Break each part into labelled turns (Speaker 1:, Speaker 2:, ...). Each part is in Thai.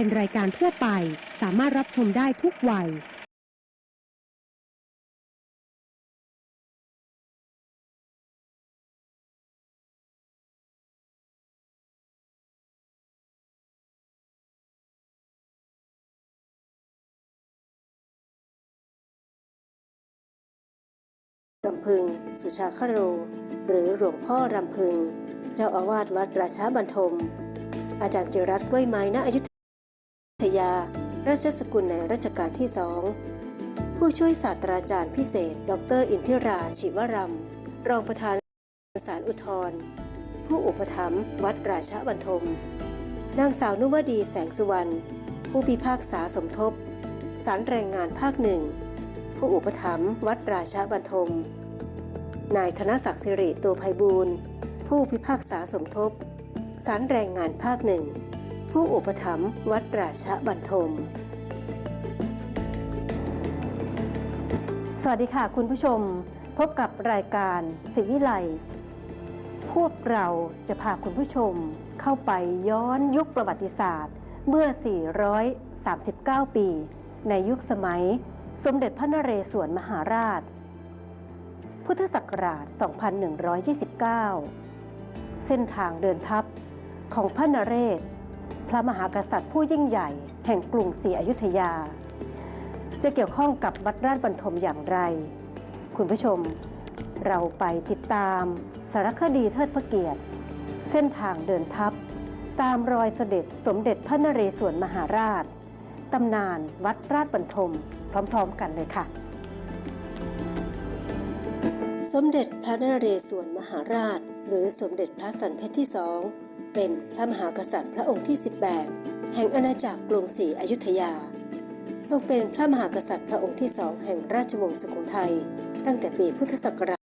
Speaker 1: เป็นรายการทั่วไป สามารถรับชมได้ทุกวัย
Speaker 2: รำพึง สุชาคโร หรือหลวงพ่อรำพึง เจ้าอาวาสวัดราชาบันทม อาจารย์จิรัตกล้วยไม้ณอยุธ ยา ราชสกุลในรัชกาลที่สอง ผู้ช่วยศาสตราจารย์พิเศษ ดร อินทิรา ชิวรัม รองประธานศาลอุทธรผู้อุปถัมภ์วัดราชบันทม นางสาวนุวดีแสงสุวรรณ ผู้พิพากษาสมทบศาลแรงงานภาคหนึ่ง ผู้อุปถัมภ์วัดราชบันทม นายธนศักดิ์สิริตัวไพบูลย์ผู้พิพากษาสมทบศาลแรงงานภาคหนึ่ง ผู้อุปถัมภ์วัดราชาบันทม
Speaker 3: สวัสดีค่ะคุณผู้ชม พบกับรายการสิวิไลพวกเราจะพาคุณผู้ชมเข้าไปย้อนยุคประวัติศาสตร์ เมื่อ 439 ปี ในยุคสมัย สมเด็จพระนเรศวรมหาราช พุทธศักราช 2129 เส้นทางเดินทัพของพระนเรศ พระมหากษัตริย์ผู้ยิ่งใหญ่แห่งกรุงศรีอยุธยา จะเกี่ยวข้องกับวัดราชบันทมอย่างไร คุณผู้ชม เราไปติดตามสารคดีเทิดพระเกียรติ เส้นทางเดินทัพ ตามรอยเสด็จสมเด็จพระนเรศวรมหาราชตำนานวัดราชบันทมพร้อมๆกันเลยค่ะ
Speaker 2: สมเด็จพระนเรศวรมหาราช หรือสมเด็จพระสันเพชรที่สอง เป็นพระมหากษัตริย์พระองค์ที่ 18 แห่งอาณาจักรกรุงศรีอยุธยา ทรงเป็นพระมหากษัตริย์พระองค์ที่สองแห่งราชวงศ์สุโขทัยตั้งแต่ปีพุทธศักราช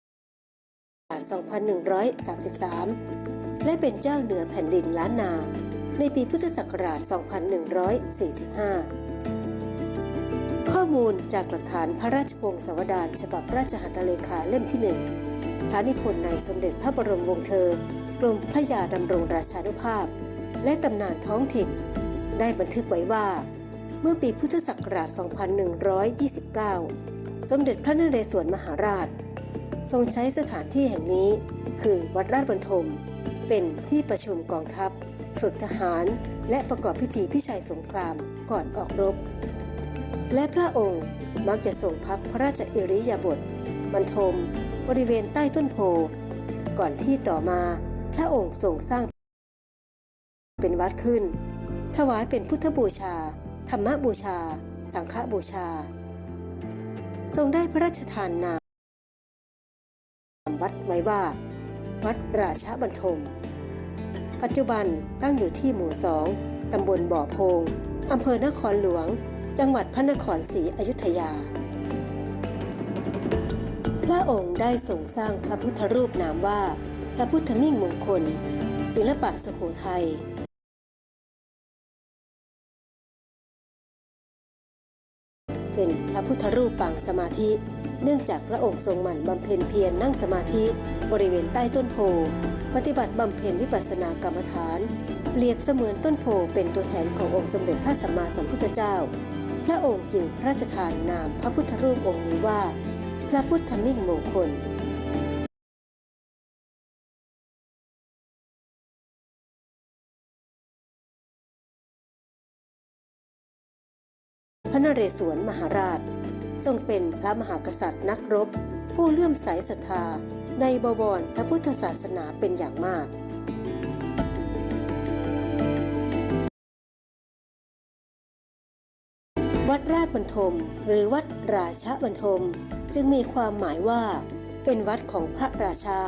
Speaker 2: 2133 และเป็นเจ้าเหนือแผ่นดินล้านนา ในปีพุทธศักราช 2145 ข้อมูลจากหลักฐานพระราชวงศ์สวดานฉบับราชหัตถเลขาเล่มที่หนึ่งพระนิพนธ์ในสมเด็จพระบรมวงศ์เธอ กรมพระยาดำรงราชานุภาพ และตำนานท้องถิ่น ได้บันทึกไว้ว่า เมื่อปีพุทธศักราช 2129 สมเด็จพระนเรศวรมหาราช ทรงใช้สถานที่แห่งนี้ คือวัดราชบันทม เป็นที่ประชุมกองทัพ ฝึกทหาร และประกอบพิธีพิชัยสงครามก่อนออกรบ และพระองค์มักจะทรงพักพระราชอิริยาบถบรรทม บริเวณใต้ต้นโพก่อนที่ต่อมา พระองค์ทรงสร้างเป็นวัดขึ้น ถวายเป็นพุทธบูชา ธรรมบูชา สังฆบูชา ทรงได้พระราชทานนามวัดไว้ว่า วัดราชบันทม ปัจจุบันตั้งอยู่ที่หมู่สองตำบลบ่อโพงอำเภอนครหลวง จังหวัดพระนครศรีอยุธยา พระองค์ได้ทรงสร้างพระพุทธรูปนามว่า พระพุทธมิ่งมงคล ศิลปะสุโขทัยเป็นพระพุทธรูปปางสมาธิ เนื่องจากพระองค์ทรงหมั่นบำเพ็ญเพียรนั่งสมาธิบริเวณใต้ต้นโพ ปฏิบัติบำเพ็ญวิปัสสนากรรมฐาน เปรียบเสมือนต้นโพเป็นตัวแทนขององค์สมเด็จพระสัมมาสัมพุทธเจ้า พระองค์จึงพระราชทานนามพระพุทธรูปองค์นี้ว่า พระพุทธมิ่งมงคล นเรศวรมหาราช ทรงเป็นพระมหากษัตริย์นักรบ ผู้เลื่อมใสศรัทธาในบวรพระพุทธศาสนาเป็นอย่างมากวัดราชบรรทม หรือวัดราชบรรทม จึงมีความหมายว่า เป็นวัดของพระราชา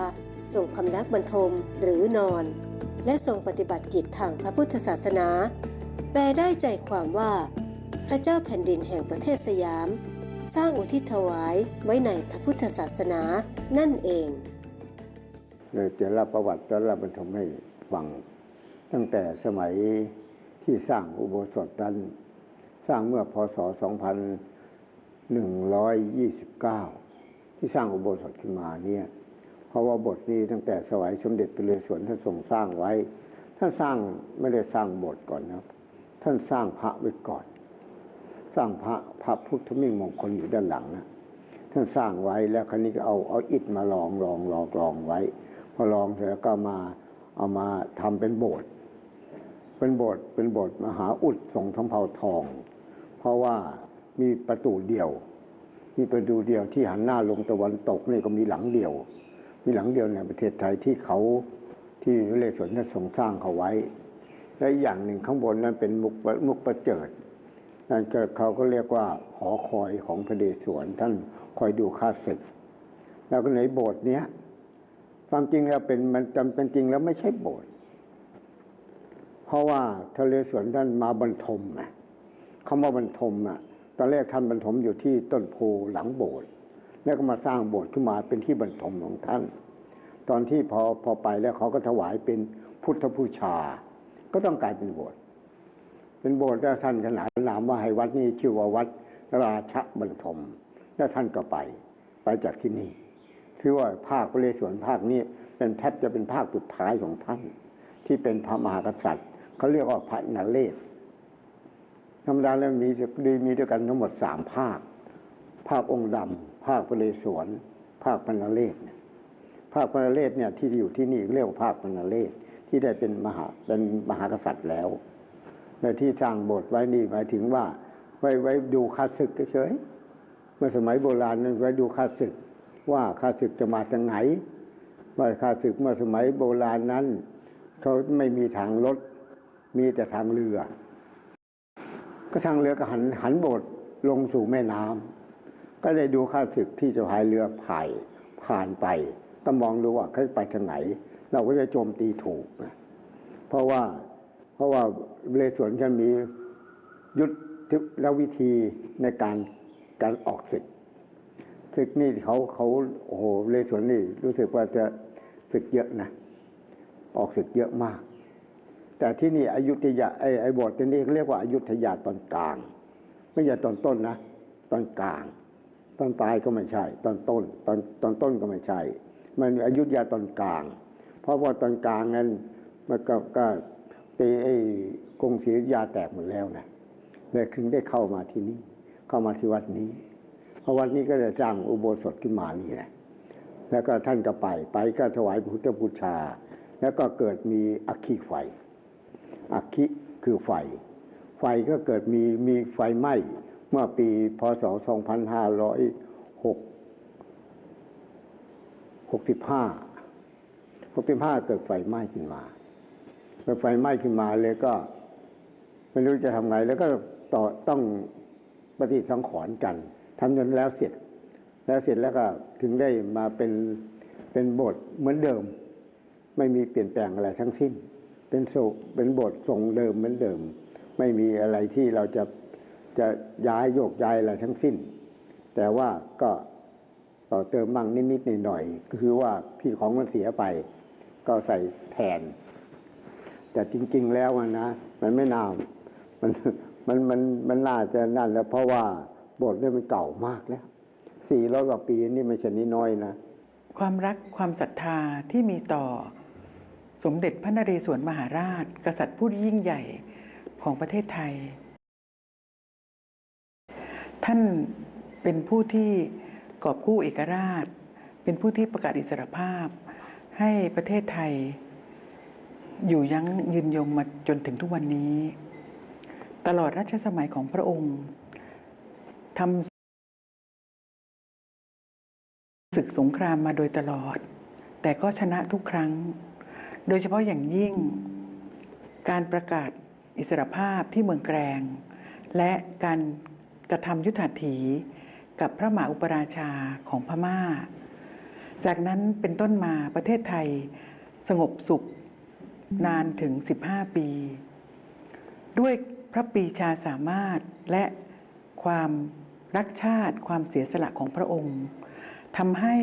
Speaker 2: ทรงพำนักบรรทมหรือนอน และทรงปฏิบัติกิจทางพระพุทธศาสนา แปลได้ใจความว่า พระเจ้าแผ่นดินแห่งประเทศสยาม สร้างอุทิศถวายไว้ในพระพุทธศาสนานั่นเอง
Speaker 4: จะเล่าประวัติและเล่าบรรทมให้ฟัง ตั้งแต่สมัยที่สร้างอุโบสถนั้น สร้างเมื่อพศ 2129 ที่สร้างอุโบสถขึ้นมาเนี่ยเพราะว่าบทนี้ตั้งแต่สมัยสมเด็จพระนเรศวรท่านทรงสร้างไว้ ท่านสร้างไม่ได้สร้างโบสถ์ก่อนนะท่านสร้างพระไว้ก่อน สร้างพระพระพุทธมิ่งมงคลอยู่ด้านหลังนะท่านสร้างไว้แล้วคราวนี้ก็เอาเอาอิฐมาลองลองลองลองไว้ พอลองเสร็จแล้วก็มาเอามาทำเป็นโบสถ์เป็นโบสถ์เป็นโบสถ์มหาอุดทรงทำเภาทอง เพราะว่ามีประตูเดียว มีประตูเดียวที่หันหน้าลงตะวันตกนี่ก็มีหลังเดียว มีหลังเดียวในประเทศไทยที่เขาที่เรศวรท่านทรงสร้างเขาไว้ และอย่างหนึ่งข้างบนนั้นเป็นมุกมุกประเจิด นั่นก็เขาก็เรียกว่าหอคอยของพระเดชสวนท่านคอยดูข้าศึก แล้วก็ในโบสถ์เนี้ยความจริงแล้วเป็นมันจำเป็นจริงแล้วไม่ใช่โบสถ์เพราะว่าทะเลสวนท่านมาบรรทมอะคำว่าบรรทมอะตอนแรกท่านบรรทมอยู่ที่ต้นโพหลังโบสถ์แล้วก็มาสร้างโบสถ์ขึ้นมาเป็นที่บรรทมของท่าน ตอนที่พอพอไปแล้วเขาก็ถวายเป็นพุทธบูชา ก็ต้องกลายเป็นโบสถ์ เป็นโบสถ์แล้วท่านขนานนามว่าให้วัดนี้ชื่อว่าวัดราชบรรทม แล้วท่านก็ไปไปจากที่นี่คือว่าภาคพระเรศวรภาคนี้เป็นแทบจะเป็นภาคสุดท้ายของท่าน ที่เป็นพระมหากษัตริย์เขาเรียกว่าพระนเรศธรรมดาแล้วมีดีมีด้วยกันทั้งหมดสามภาค ภาคองค์ดำภาคพระเรศวรภาคพระนเรศภาคพระนเรศเนี่ยที่อยู่ที่นี่เรียกว่าภาคพระนเรศที่ได้เป็นมหาเป็นมหากษัตริย์แล้ว และที่สร้างโบสถ์ไว้นี่หมายถึงว่า ไว้ไว้ดูข้าศึกเฉยเมื่อสมัยโบราณนั้นไว้ดูข้าศึก ว่าข้าศึกจะมาจากไหนว่าข้าศึกเมื่อสมัยโบราณนั้นเขาไม่มีทางรถมีแต่ทางเรือ ก็ทางเรือก็หันหันโบสถ์ลงสู่แม่น้ำก็เลยดูข้าศึกที่จะพายเรือผ่ายผ่านไป ก็มองดูว่าเขาไปทางไหน เราก็จะโจมตีถูกนะเพราะว่า เพราะว่าเรือสวนกันมียุทธวิธีในการการออกศึกศึกนี่เขาเขาโอ้โหเลสวนนี่รู้สึกว่าจะศึกเยอะนะออกศึกเยอะมาก แต่ที่นี่อายุธยาไอไอบทที่นี่เรียกว่าอายุธยาตอนกลาง ไม่ใช่ตอนต้นนะตอนกลาง ตอนปลายก็ไม่ใช่ ตอนต้น ตอนตอนต้นก็ไม่ใช่ มันอายุธยาตอนกลาง เพราะว่าตอนกลางนั้นมันก็ก็ ตีไอ้กรุงศรีอยุธยาแตกหมดแล้วนะเลยถึงได้เข้ามาที่นี่เข้ามาที่วัดนี้ เพราะวัดนี้ก็จะจ้างอุโบสถขึ้นมานี่แหละแล้วก็ท่านก็ไปไปก็ถวายพุทธบูชา แล้วก็เกิดมีอัคคีไฟอัคคีคือไฟ ไฟก็เกิดมีมีไฟไหม้เมื่อปีพศ 2506 65 65 เกิดไฟไหม้ขึ้นมา เกิดไฟไหม้ขึ้นมาเลยก็ ไม่รู้จะทำไง แล้วก็ต่อต้องปฏิสังขรณ์กันทำจนแล้วเสร็จ แล้วเสร็จแล้วก็ถึงได้มาเป็นเป็นบทเหมือนเดิม ไม่มีเปลี่ยนแปลงอะไรทั้งสิ้น เป็นโศกเป็นบททรงเดิมเหมือนเดิม ไม่มีอะไรที่เราจะจะย้ายโยกย้ายอะไรทั้งสิ้น แต่ว่าก็ต่อเติมมั่งนิดๆหน่อยๆก็คือว่าพี่ของมันเสียไป ก็ใส่แทน แต่จริง ๆ แล้วนะมันไม่น่ามันมันมันมันน่าจะนั่นแล้วเพราะว่าบทเนี่ยมันเก่ามากแล้วสี่ร้อยกว่าปีนี่ไม่ใช่นิดน้อยนะ
Speaker 5: ความรักความศรัทธาที่มีต่อ สมเด็จพระนเรศวรมหาราช กษัตริย์ผู้ยิ่งใหญ่ของประเทศไทย ท่านเป็นผู้ที่กอบกู้เอกราช เป็นผู้ที่ประกาศอิสรภาพให้ประเทศไทย อยู่ยั้งยืนยงมาจนถึงทุกวันนี้ ตลอดรัชสมัยของพระองค์ทำศึกสงครามมาโดยตลอด แต่ก็ชนะทุกครั้ง โดยเฉพาะอย่างยิ่ง การประกาศอิสรภาพที่เมืองแกรง และการกระทำยุทธาถีกับพระมหาอุปราชาของพม่า จากนั้นเป็นต้นมาประเทศไทยสงบสุข นานถึง 15 ปี ด้วยพระปีชาสามารถและความรักชาติความเสียสละของพระองค์ทำให้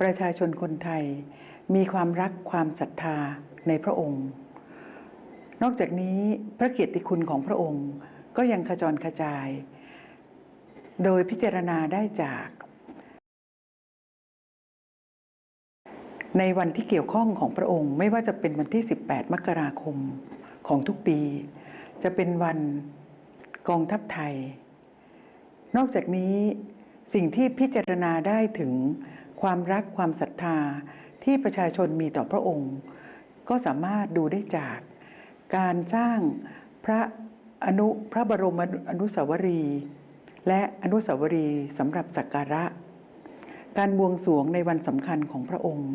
Speaker 5: ประชาชนคนไทยมีความรักความศรัทธาในพระองค์ นอกจากนี้พระเกียรติคุณของพระองค์ก็ยังขจรกระจาย โดยพิจารณาได้จาก ในวันที่เกี่ยวข้องของพระองค์ไม่ว่าจะเป็นวันที่ 18 มกราคมของทุกปี จะเป็นวันกองทัพไทย นอกจากนี้สิ่งที่พิจารณาได้ถึงความรักความศรัทธาที่ประชาชนมีต่อพระองค์ ก็สามารถดูได้จากการสร้างพระอนุพระบรมอนุสาวรีย์และอนุสาวรีย์สำหรับสักการะ การบวงสรวงในวันสำคัญของพระองค์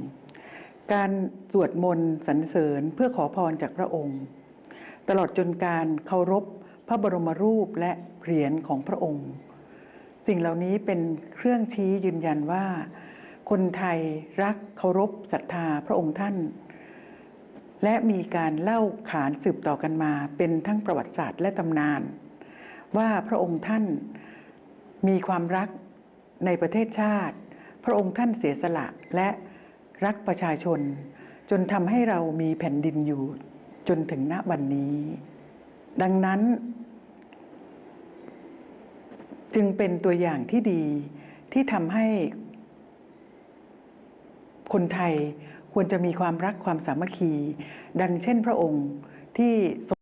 Speaker 5: การสวดมนต์สรรเสริญเพื่อขอพรจากพระองค์ ตลอดจนการเคารพพระบรมรูปและเหรียญของพระองค์ สิ่งเหล่านี้เป็นเครื่องชี้ยืนยันว่า คนไทยรักเคารพศรัทธาพระองค์ท่าน และมีการเล่าขานสืบต่อกันมา เป็นทั้งประวัติศาสตร์และตำนาน ว่าพระองค์ท่านมีความรักในประเทศชาติ พระองค์ท่านเสียสละและ รักประชาชน จนทำให้เรามีแผ่นดินอยู่ จนถึงณวันนี้ ดังนั้น จึงเป็นตัวอย่างที่ดีที่ทำให้ คนไทยควรจะมีความรักความสามัคคี ดังเช่นพระองค์ที่ทรง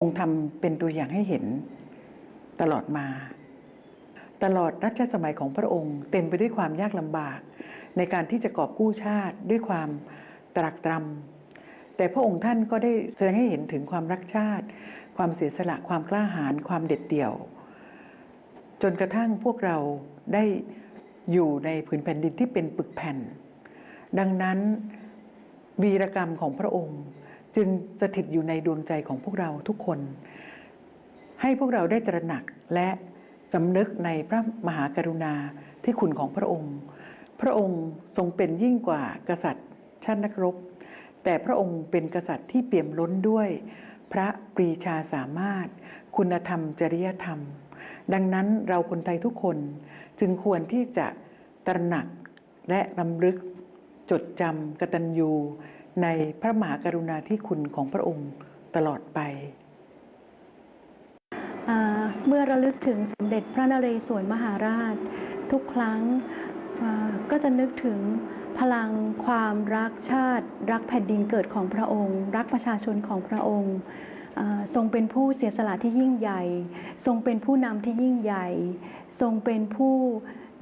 Speaker 5: องทำเป็นตัวอย่างให้เห็นตลอดมา ตลอดรัชสมัยของพระองค์ เต็มไปด้วยความยากลำบาก ในการที่จะกอบกู้ชาติด้วยความตรากตรำแต่พระองค์ท่านก็ได้แสดงให้เห็นถึงความรักชาติ ความเสียสละความกล้าหาญความเด็ดเดี่ยว จนกระทั่งพวกเราได้อยู่ในผืนแผ่นดินที่เป็นปึกแผ่น ดังนั้นวีรกรรมของพระองค์จึงสถิตอยู่ในดวงใจของพวกเราทุกคน ให้พวกเราได้ตระหนักและ สำนึกในพระมหากรุณาที่คุณของพระองค์ พระองค์ทรงเป็นยิ่งกว่ากษัตริย์ชาตินักรบ แต่พระองค์เป็นกษัตริย์ที่เปี่ยมล้นด้วย พระปรีชาสามารถ คุณธรรมจริยธรรม ดังนั้นเราคนไทยทุกคนจึงควรที่จะตระหนักและรำลึกจดจำกตัญญูในพระมหากรุณาธิคุณของพระองค์ตลอดไป
Speaker 6: เมื่อระลึกถึงสมเด็จพระนเรศวรมหาราช ทุกครั้งก็จะนึกถึงพลังความรักชาติ รักแผ่นดินเกิดของพระองค์ รักประชาชนของพระองค์ทรงเป็นผู้เสียสละที่ยิ่งใหญ่ ทรงเป็นผู้นำที่ยิ่งใหญ่ ทรงเป็นผู้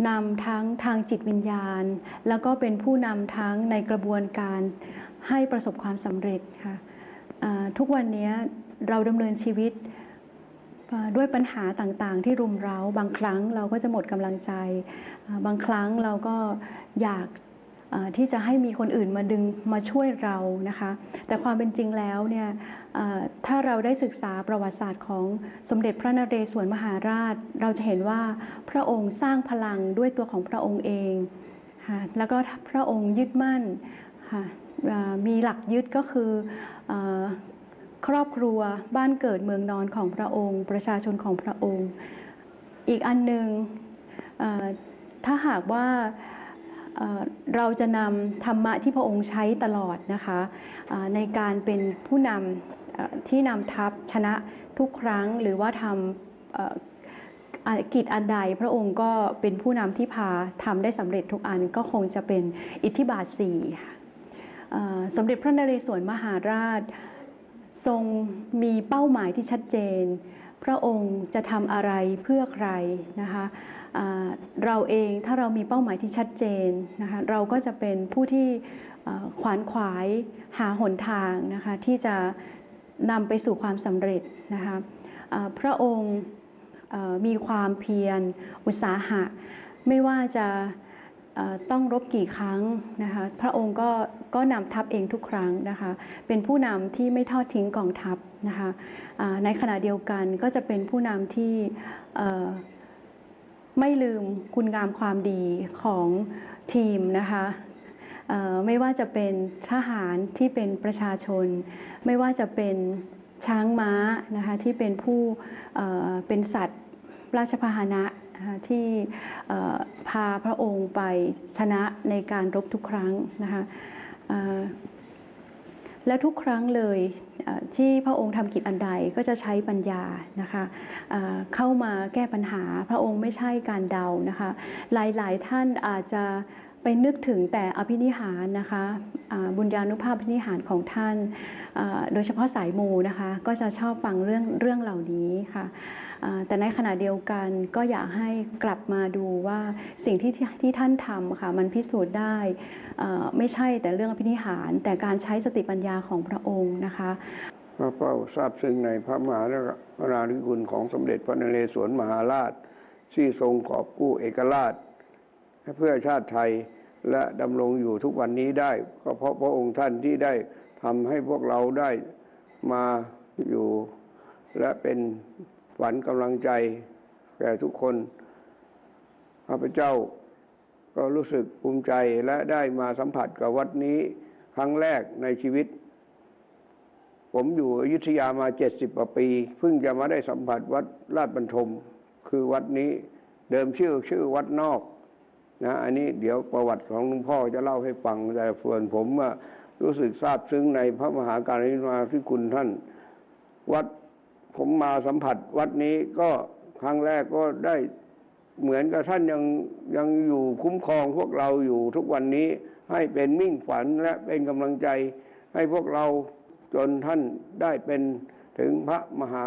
Speaker 6: นำทั้งทางจิตวิญญาณ แล้วก็เป็นผู้นำทั้งในกระบวนการให้ประสบความสำเร็จค่ะทุกวันนี้เราดำเนินชีวิต ด้วยปัญหาต่างๆ ที่รุมเร้า บางครั้งเราก็จะหมดกำลังใจ บางครั้งเราก็อยากที่จะให้มีคนอื่นมาดึงมาช่วยเรานะคะ แต่ความเป็นจริงแล้วเนี่ยถ้าเราได้ศึกษาประวัติศาสตร์ของสมเด็จพระนเรศวรมหาราช เราจะเห็นว่าพระองค์สร้างพลังด้วยตัวของพระองค์เองค่ะแล้วก็พระองค์ยึดมั่นค่ะมีหลักยึดก็คือ ครอบครัวบ้านเกิดเมืองนอนของพระองค์ ประชาชนของพระองค์ อีกอันหนึ่งเอ่อถ้าหากว่าเราจะนำธรรมะที่พระองค์ใช้ตลอดนะคะในการเป็นผู้นำที่นำทัพชนะทุกครั้งหรือว่าทำเอ่อากิจอันใดพระองค์ก็เป็นผู้นำที่พาทำได้สำเร็จทุกอันก็คงจะเป็นอิทธิบาทสี่สมเด็จพระนเรศวรมหาราช ทรงมีเป้าหมายที่ชัดเจน พระองค์จะทำอะไรเพื่อใครนะคะเราเองถ้าเรามีเป้าหมายที่ชัดเจนนะคะเราก็จะเป็นผู้ที่ขวานขวายหาหนทางนะคะที่จะนำไปสู่ความสำเร็จนะคะพระองค์มีความเพียรอุตสาหะ ไม่ว่าจะ ต้องรบกี่ครั้งนะคะพระองค์ก็ก็นำทัพเองทุกครั้งนะคะเป็นผู้นำที่ไม่ทอดทิ้งกองทัพนะคะในขณะเดียวกันก็จะเป็นผู้นำที่ไม่ลืมคุณงามความดีของทีมนะคะไม่ว่าจะเป็นทหารที่เป็นประชาชน ไม่ว่าจะเป็นช้างม้านะคะที่เป็นผู้เอ่อเป็นสัตว์ราชพาหนะ นะคะที่พาพระองค์ไปชนะในการรบทุกครั้งนะคะและทุกครั้งเลยที่พระองค์ทำกิจอันใดก็จะใช้ปัญญานะคะเเข้ามาแก้ปัญหาพระองค์ไม่ใช่การเดานะคะ หลายๆท่านอาจจะ ไปนึกถึงแต่อภินิหารนะคะบุญญาณุภาพอภินิหารของท่าน โดยเฉพาะสายมูนะคะ ก็จะชอบฟังเรื่องเรื่องเหล่านี้ค่ะแต่ในขณะเดียวกันก็อยากให้กลับมาดูว่าสิ่งที่ที่ที่ท่านทำค่ะมันพิสูจน์ได้ไม่ใช่แต่เรื่องอภินิหาร แต่การใช้สติปัญญาของพระองค์นะคะ
Speaker 7: พระเฝ้าทราบซึ้งในพระมหากราธิคุณของสมเด็จพระนเรศวรมหาราช ที่ทรงกอบกู้เอกราช เพื่อชาติไทยและดำรงอยู่ทุกวันนี้ได้ ก็เพราะพระองค์ท่านที่ได้ทำให้พวกเราได้มาอยู่ และเป็นฝันกำลังใจแก่ทุกคนข้าพเจ้าก็รู้สึกภูมิใจและได้มาสัมผัสกับวัดนี้ครั้งแรกในชีวิต ผมอยู่อยุธยามาเจ็ดสิบกว่าปี เพิ่งจะมาได้สัมผัสวัดลาดบรรทม คือวัดนี้เดิมชื่อชื่อวัดนอก นะอันนี้เดี๋ยวประวัติของหลวงพ่อจะเล่าให้ฟังแต่ส่วนผมว่ารู้สึกซาบซึ้งในพระมหาการิมาธิคุณท่าน วัดผมมาสัมผัส วัดนี้ก็ครั้งแรกก็ได้เหมือนกับท่านยังยังอยู่คุ้มครองพวกเราอยู่ทุกวันนี้ให้เป็นมิ่งฝันและเป็นกำลังใจให้พวกเราจนท่านได้เป็นถึงพระมหา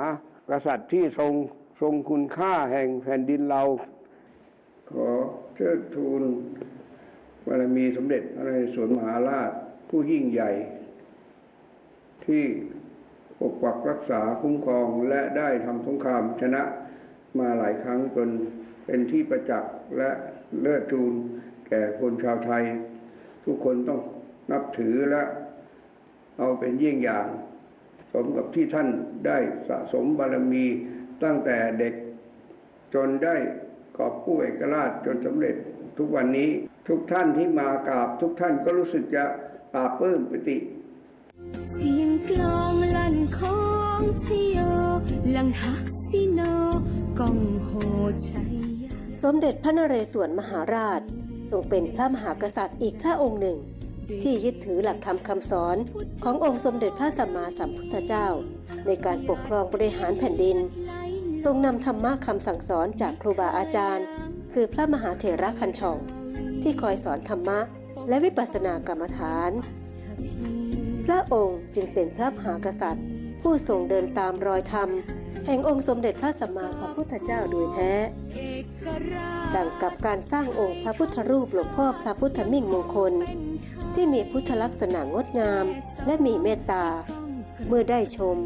Speaker 7: กษัตริย์ที่ทรงทรงคุณค่าแห่งแผ่นดินเรา ขอเชิดทูลบารมีสมเด็จพระนเรศวรมหาราชผู้ยิ่งใหญ่ ที่ปกปักรักษาคุ้มครองและได้ทำสงครามชนะมาหลายครั้งจนเป็นที่ประจักษ์และเลิศทูลแก่คนชาวไทย ทุกคนต้องนับถือและเอาเป็นเยี่ยงอย่าง สมกับที่ท่านได้สะสมบารมีตั้งแต่เด็กจนได้ กอบกู้เอกราชจนสำเร็จทุกวันนี้ทุกท่านที่มากราบทุกท่านก็รู้สึกจะปลาบปลื้มปิติ
Speaker 8: เสียงกลองลั่นของชิโยหลังฮักซิโนกองโหชัยยา
Speaker 2: สมเด็จพระนเรศวรมหาราช ทรงเป็นพระมหากษัตริย์อีกพระองค์หนึ่ง ที่ยึดถือหลักธรรมคำสอนขององค์สมเด็จพระสัมมาสัมพุทธเจ้า ในการปกครองบริหารแผ่นดิน ทรงนำธรรมะคำสั่งสอนจากครูบาอาจารย์ คือพระมหาเถระคันชอง ที่คอยสอนธรรมะและวิปัสสนากรรมฐาน พระองค์จึงเป็นพระมหากษัตริย์ ผู้ทรงเดินตามรอยธรรม แห่งองค์สมเด็จพระสัมมาสัมพุทธเจ้าโดยแท้ ดังกับการสร้างองค์พระพุทธรูปหลวงพ่อพระพุทธมิ่งมงคล ที่มีพุทธลักษณะงดงาม และมีเมตตา เมื่อได้ชม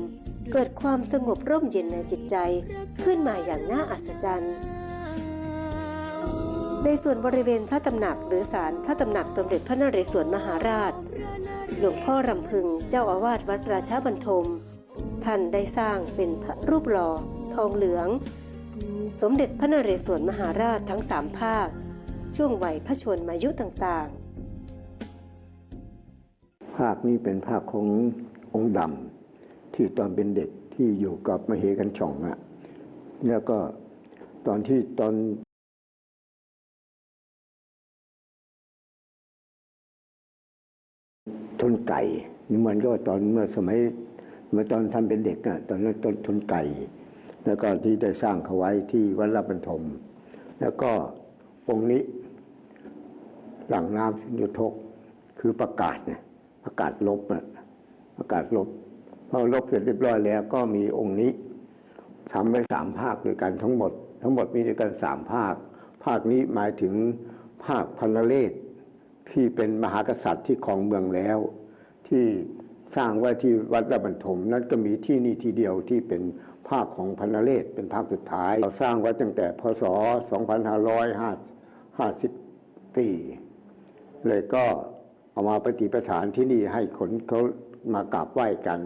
Speaker 2: เกิดความสงบร่มเย็นในจิตใจขึ้นมาอย่างน่าอัศจรรย์ ในส่วนบริเวณพระตำหนักหรือศาลพระตำหนักสมเด็จพระนเรศวรมหาราช หลวงพ่อรำพึงเจ้าอาวาสวัดราชาบรรทม ท่านได้สร้างเป็นพระรูปหล่อทองเหลือง สมเด็จพระนเรศวรมหาราชทั้งสามภาค ช่วงวัยพระชนมายุต่างๆ
Speaker 4: ภาคนี้เป็นภาคขององค์ดำ ที่ตอนเป็นเด็กที่อยู่กับมเหกันช่องอะแล้วก็ตอนที่ตอนทนไก่นี่เหมือนกับตอนเมื่อสมัยเมื่อตอนท่านเป็นเด็กน่ะตอนนั้นตอนทนไก่ แล้วก็ที่ได้สร้างเขาไว้ที่วัดราชบรรทม แล้วก็องค์นี้หลังน้ำยุทกคือประกาศเนี่ยประกาศลบนะประกาศลบ พอลบเสร็จเรียบร้อยแล้ว ก็มีองค์นี้ทำไว้สามภาคด้วยกันทั้งหมด ทั้งหมดมีด้วยกันสามภาค ภาคนี้หมายถึงภาคพันเลศที่เป็นมหากษัตริย์ที่ครองเมืองแล้ว ที่สร้างไว้ที่วัดระบันทมนั้นก็มีที่นี่ทีเดียวที่เป็นภาคของพันเลศเป็นภาคสุดท้ายเราสร้างไว้ตั้งแต่พศ 2550ปีเลยก็เอามาปฏิปฐานที่นี่ให้คนเขามากราบไหว้กัน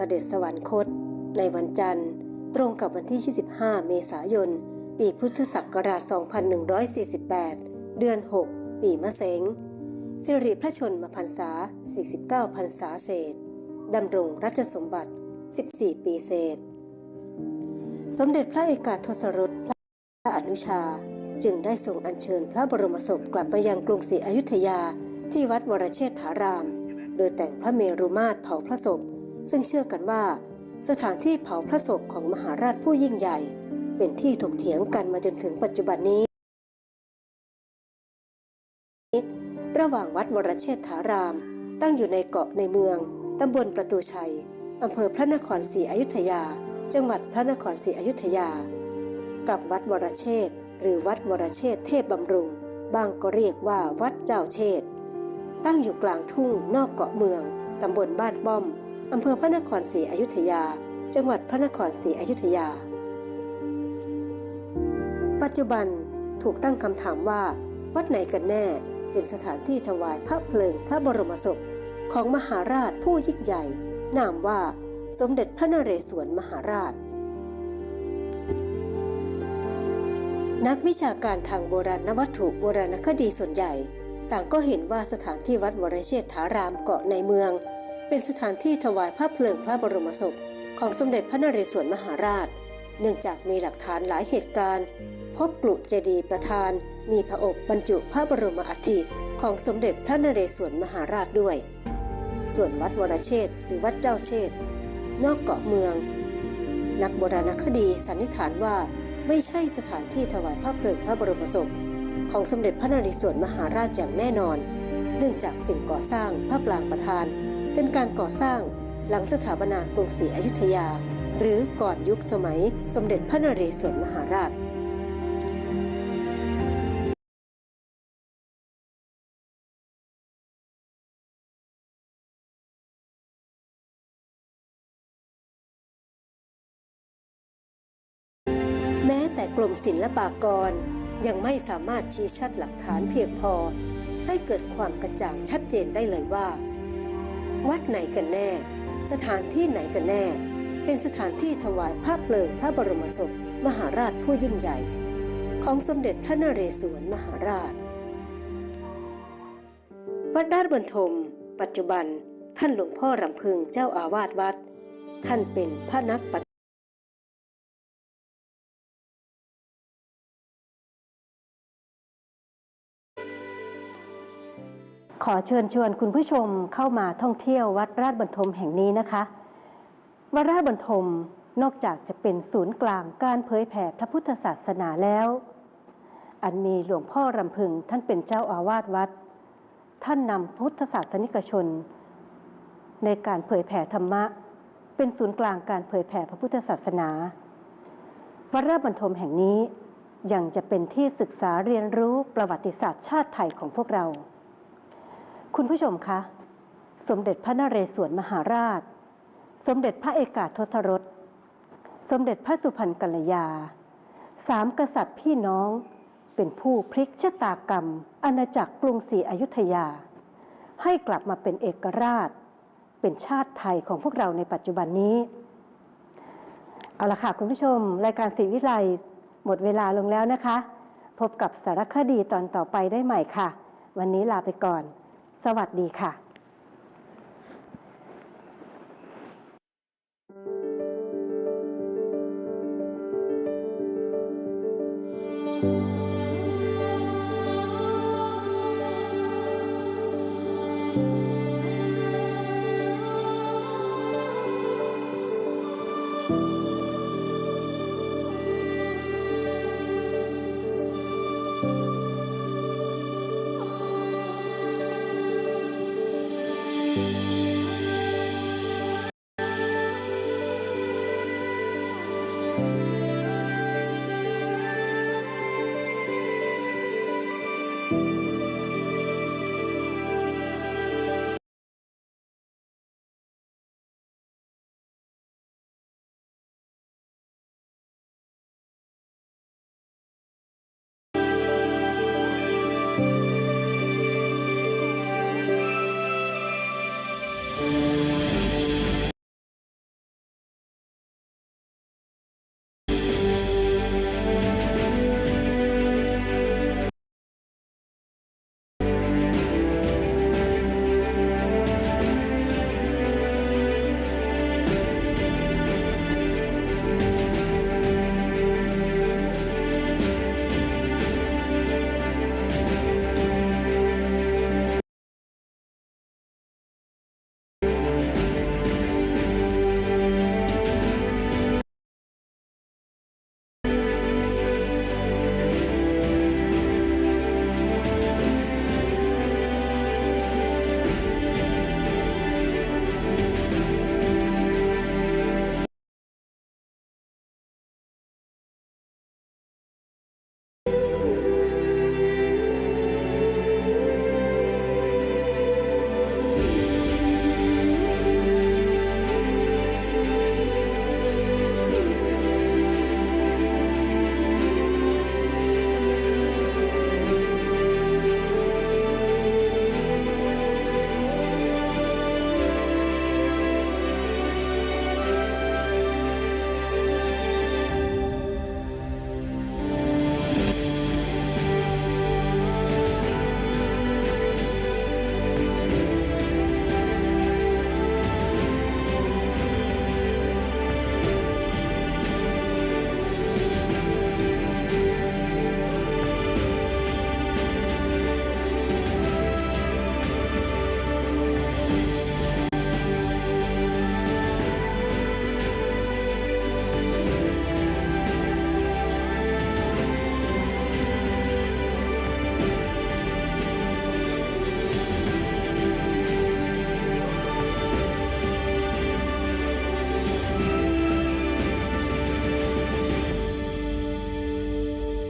Speaker 2: สด็จสวรรคต ในวันจันทร์ ตรงกับวันที่ 25 เมษายน ปีพุทธศักราช 2148 เดือน 6 ปีมะเสงสิริพระชนมพรรษา 49 พรรษาเศษดำรงรัชสมบัติ 14 ปีเศษ สมเด็จพระเอกาทศรสพระอนุชา จึงได้ทรงอัญเชิญพระบรมศพกลับไปยังกรุงศรีอยุธยาที่วัดวรเชษฐาราม โดยแต่งพระเมรุมาตรเผาพระศพ ซึ่งเชื่อกันว่า สถานที่เผาพระศพของมหาราชผู้ยิ่งใหญ่ เป็นที่ถกเถียงกันมาจนถึงปัจจุบันนี้ ระหว่างวัดวรเชษฐาราม ตั้งอยู่ในเกาะในเมือง ตำบลประตูชัย อำเภอพระนครศรีอยุธยา จังหวัดพระนครศรีอยุธยา กับวัดวรเชษฐ์หรือวัดวรเชษฐ์เทพบำรุง บางก็เรียกว่าวัดเจ้าเชษตั้งอยู่กลางทุ่งนอกเกาะเมือง ตำบลบ้านป้อม อำเภอพระนครศรีอยุธยา จังหวัดพระนครศรีอยุธยา ปัจจุบันถูกตั้งคำถามว่า วัดไหนกันแน่เป็นสถานที่ถวายพระเพลิงพระบรมศพของมหาราชผู้ยิ่งใหญ่ นามว่าสมเด็จพระนเรศวรมหาราช นักวิชาการทางโบราณวัตถุโบราณคดีส่วนใหญ่ ต่างก็เห็นว่าสถานที่วัดวรเชษฐารามเกาะในเมือง เป็นสถานที่ถวายพระเพลิงพระบรมศพของสมเด็จพระนเรศวรมหาราช เนื่องจากมีหลักฐานหลายเหตุการณ์ พบกลุเจดีย์ประธาน มีพระอบบรรจุพระบรมอัฐิของสมเด็จพระนเรศวรมหาราชด้วย ส่วนวัดวรเชษหรือวัดเจ้าเชษนอกเกาะเมือง นักโบราณคดีสันนิษฐานว่าไม่ใช่สถานที่ถวายพระเพลิงพระบรมศพของสมเด็จพระนเรศวรมหาราชอย่างแน่นอน เนื่องจากสิ่งก่อสร้างพระปรางประธาน เป็นการก่อสร้างหลังสถาปนากรุงศรีอยุธยา หรือก่อนยุคสมัยสมเด็จพระนเรศวรมหาราชแม้แต่กรมศิลปากรยังไม่สามารถชี้ชัดหลักฐานเพียงพอ ให้เกิดความกระจ่างชัดเจนได้เลยว่า วัดไหนกันแน่ สถานที่ไหนกันแน่ เป็นสถานที่ถวายพระเพลิงพระบรมศพมหาราชผู้ยิ่งใหญ่ ของสมเด็จพระนเรศวรมหาราช วัดด้านบนทม ปัจจุบัน ท่านหลวงพ่อรำพึงเจ้าอาวาสวัด ท่านเป็นพระนักปฏิ
Speaker 3: ขอเชิญชวนคุณผู้ชมเข้ามาท่องเที่ยววัดราชบรรทมแห่งนี้นะคะ วัดราชบรรทมนอกจากจะเป็นศูนย์กลางการเผยแผ่พระพุทธศาสนาแล้ว อันมีหลวงพ่อรำพึงท่านเป็นเจ้าอาวาสวัด ท่านนำพุทธศาสนิกชน ในการเผยแผ่ธรรมะ เป็นศูนย์กลางการเผยแผ่พระพุทธศาสนา วัดราชบรรทมแห่งนี้ยังจะเป็นที่ศึกษาเรียนรู้ประวัติศาสตร์ชาติไทยของพวกเรา คุณผู้ชมคะ สมเด็จพระนเรศวรมหาราช สมเด็จพระเอกาทศรส สมเด็จพระสุพรรณกัลยา สามกษัตริย์พี่น้อง เป็นผู้พลิกชะตากรรม อาณาจักรกรุงศรีอยุธยา ให้กลับมาเป็นเอกราช เป็นชาติไทยของพวกเราในปัจจุบันนี้ เอาละค่ะคุณผู้ชม รายการศรีวิไลหมดเวลาลงแล้วนะคะ พบกับสารคดีตอนต่อไปได้ใหม่ค่ะ วันนี้ลาไปก่อน สวัสดีค่ะ